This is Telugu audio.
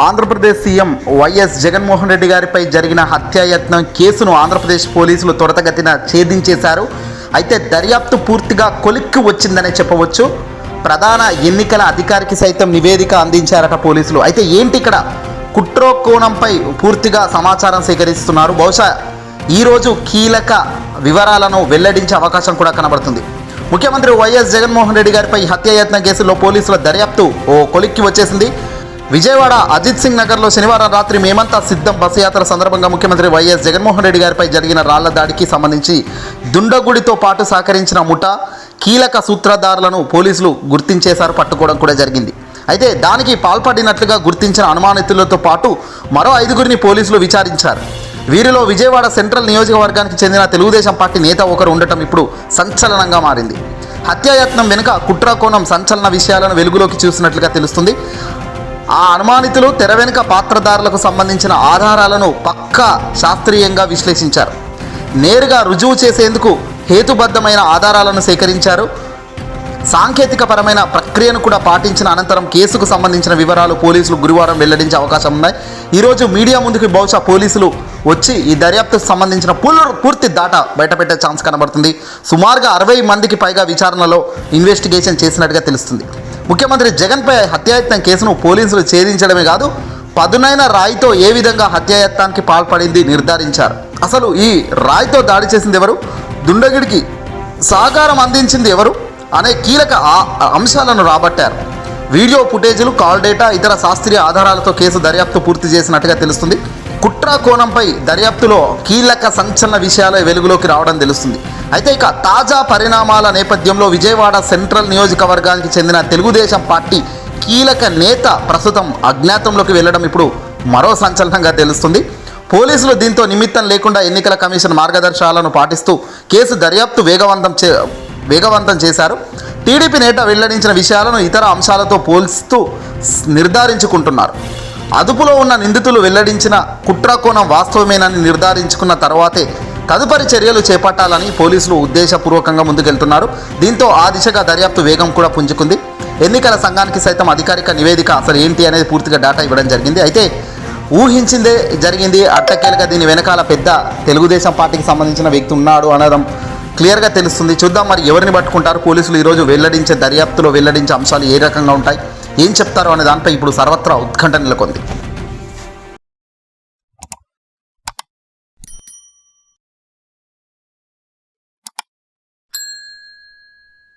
ఆంధ్రప్రదేశ్ సీఎం వైఎస్ జగన్మోహన్ రెడ్డి గారిపై జరిగిన హత్యాయత్నం కేసును ఆంధ్రప్రదేశ్ పోలీసులు త్వరతగతిన ఛేదించేశారు. అయితే దర్యాప్తు పూర్తిగా కొలిక్కి వచ్చిందనే చెప్పవచ్చు. ప్రధాన ఎన్నికల అధికారికి సైతం నివేదిక అందించారట పోలీసులు. అయితే ఏంటి ఇక్కడ కుట్రో కోణంపై పూర్తిగా సమాచారం సేకరిస్తున్నారు. బహుశా ఈరోజు కీలక వివరాలను వెల్లడించే అవకాశం కూడా కనబడుతుంది. ముఖ్యమంత్రి వైఎస్ జగన్మోహన్ రెడ్డి గారిపై హత్యాయత్నం కేసులో పోలీసుల దర్యాప్తు ఓ కొలిక్కి వచ్చేసింది. విజయవాడ అజిత్ సింగ్ నగర్లో శనివారం రాత్రి మేమంతా సిద్ధం. బస్సు యాత్ర సందర్భంగా ముఖ్యమంత్రి వైఎస్ జగన్మోహన్ రెడ్డి గారిపై జరిగిన రాళ్ళ దాడికి సంబంధించి దుండగుడితో పాటు సహకరించిన ముఠా కీలక సూత్రధారులను పోలీసులు గుర్తించేశారు. పట్టుకోవడం కూడా జరిగింది. అయితే దానికి పాల్పడినట్లుగా గుర్తించిన అనుమానితులతో పాటు మరో ఐదుగురిని పోలీసులు విచారించారు. వీరిలో విజయవాడ సెంట్రల్ నియోజకవర్గానికి చెందిన తెలుగుదేశం పార్టీ నేత ఒకరు ఉండటం ఇప్పుడు సంచలనంగా మారింది. హత్యాయత్నం వెనుక కుట్రకోణం సంచలన విషయాలను వెలుగులోకి చూసినట్లుగా తెలుస్తుంది. ఆ అనుమానితులు తెర వెనుక పాత్రదారులకు సంబంధించిన ఆధారాలను పక్కా శాస్త్రీయంగా విశ్లేషించారు. నేరుగా రుజువు చేసేందుకు హేతుబద్ధమైన ఆధారాలను సేకరించారు. సాంకేతికపరమైన ప్రక్రియను కూడా పాటించిన అనంతరం కేసుకు సంబంధించిన వివరాలు పోలీసులు గురువారం వెల్లడించే అవకాశం ఉన్నాయి. ఈరోజు మీడియా ముందుకు బహుశా పోలీసులు వచ్చి ఈ దర్యాప్తుకు సంబంధించిన పూర్- పూర్తి డాటా బయటపెట్టే ఛాన్స్ కనబడుతుంది. సుమారుగా అరవై మందికి పైగా విచారణలో ఇన్వెస్టిగేషన్ చేసినట్టుగా తెలుస్తుంది. ముఖ్యమంత్రి జగన్పై హత్యాయత్నం కేసును పోలీసులు ఛేదించడమే కాదు పదునైన రాయితో ఏ విధంగా హత్యాయత్నానికి పాల్పడింది నిర్ధారించారు. అసలు ఈ రాయితో దాడి చేసింది ఎవరు? దుండగిడికి సహకారం అందించింది ఎవరు? అనే కీలక అంశాలను రాబట్టారు. వీడియో ఫుటేజీలు కాల్ డేటా ఇతర శాస్త్రీయ ఆధారాలతో కేసు దర్యాప్తు పూర్తి చేసినట్టుగా తెలుస్తుంది. కుట్ర కోణంపై దర్యాప్తులో కీలక సంచలన విషయాలే వెలుగులోకి రావడం తెలుస్తుంది. అయితే ఇక తాజా పరిణామాల నేపథ్యంలో విజయవాడ సెంట్రల్ నియోజకవర్గానికి చెందిన తెలుగుదేశం పార్టీ కీలక నేత ప్రస్తుతం అజ్ఞాతంలోకి వెళ్ళడం ఇప్పుడు మరో సంచలనంగా తెలుస్తుంది. పోలీసులు దీంతో నిమిత్తం లేకుండా ఎన్నికల కమిషన్ మార్గదర్శకాలను పాటిస్తూ కేసు దర్యాప్తు వేగవంతం చే వేగవంతం చేశారు. టీడీపీ నేత వెల్లడించిన విషయాలను ఇతర అంశాలతో పోల్స్తూ నిర్ధారించుకుంటున్నారు. అదుపులో ఉన్న నిందితులు వెల్లడించిన కుట్రకోణం వాస్తవమేనని నిర్ధారించుకున్న తర్వాతే తదుపరి చర్యలు చేపట్టాలని పోలీసులు ఉద్దేశపూర్వకంగా ముందుకెళ్తున్నారు. దీంతో ఆ దిశగా దర్యాప్తు వేగం కూడా పుంజుకుంది. ఎన్నికల సంఘానికి సైతం అధికారిక నివేదిక అసలు ఏంటి అనేది పూర్తిగా డేటా ఇవ్వడం జరిగింది. అయితే ఊహించిందే జరిగింది. అట్టకేలుగా దీని వెనకాల పెద్ద తెలుగుదేశం పార్టీకి సంబంధించిన వ్యక్తి ఉన్నాడు అనడం క్లియర్గా తెలుస్తుంది. చూద్దాం మరి ఎవరిని పట్టుకుంటారు? పోలీసులు ఈరోజు వెల్లడించే దర్యాప్తులో వెల్లడించే అంశాలు ఏ రకంగా ఉంటాయి? ఏం చెప్తారు అనే దానిపై ఇప్పుడు సర్వత్రా ఉత్కంఠ నెలకొంది.